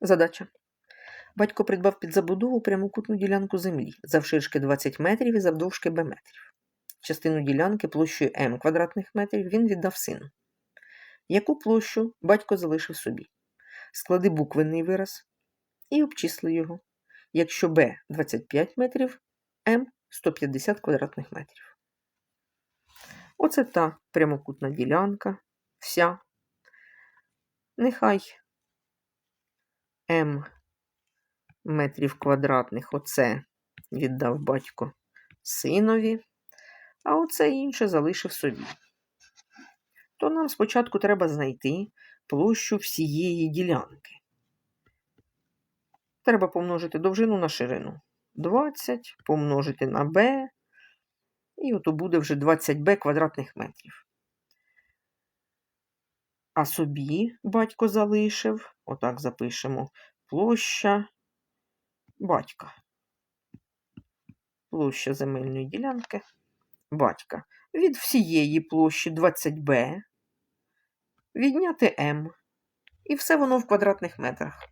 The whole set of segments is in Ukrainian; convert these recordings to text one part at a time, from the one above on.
Задача. Батько придбав під забудову прямокутну ділянку землі завширшки 20 метрів і завдовжки Б метрів. Частину ділянки площею М квадратних метрів він віддав сину. Яку площу батько залишив собі? Склади буквенний вираз і обчисли його. Якщо Б 25 метрів, М 150 квадратних метрів. Оце та прямокутна ділянка, вся. Нехай М метрів квадратних оце віддав батько синові, а оце інше залишив собі. То нам спочатку треба знайти площу всієї ділянки. Треба помножити довжину на ширину. 20 помножити на b, і ото буде вже 20b квадратних метрів. А собі батько залишив, отак запишемо, площа батька. Площа земельної ділянки батька. Від всієї площі 20b відняти m. І все воно в квадратних метрах.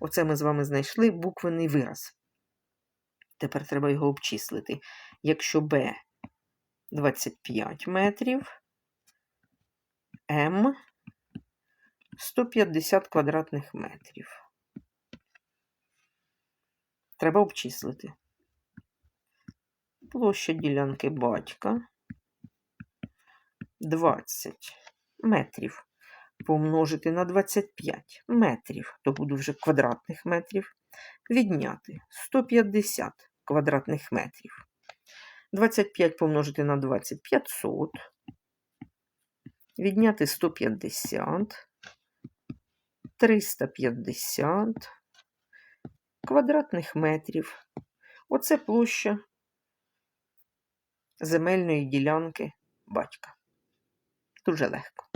Оце ми з вами знайшли буквенний вираз. Тепер треба його обчислити. Якщо b 25 метрів, m 150 квадратних метрів. Треба обчислити. Площа ділянки батька 20 метрів. Помножити на 25 метрів, то буде вже квадратних метрів. Відняти 150 квадратних метрів. 25 помножити на 20 500. Відняти 150, 350 квадратних метрів. Оце площа земельної ділянки батька. Дуже легко.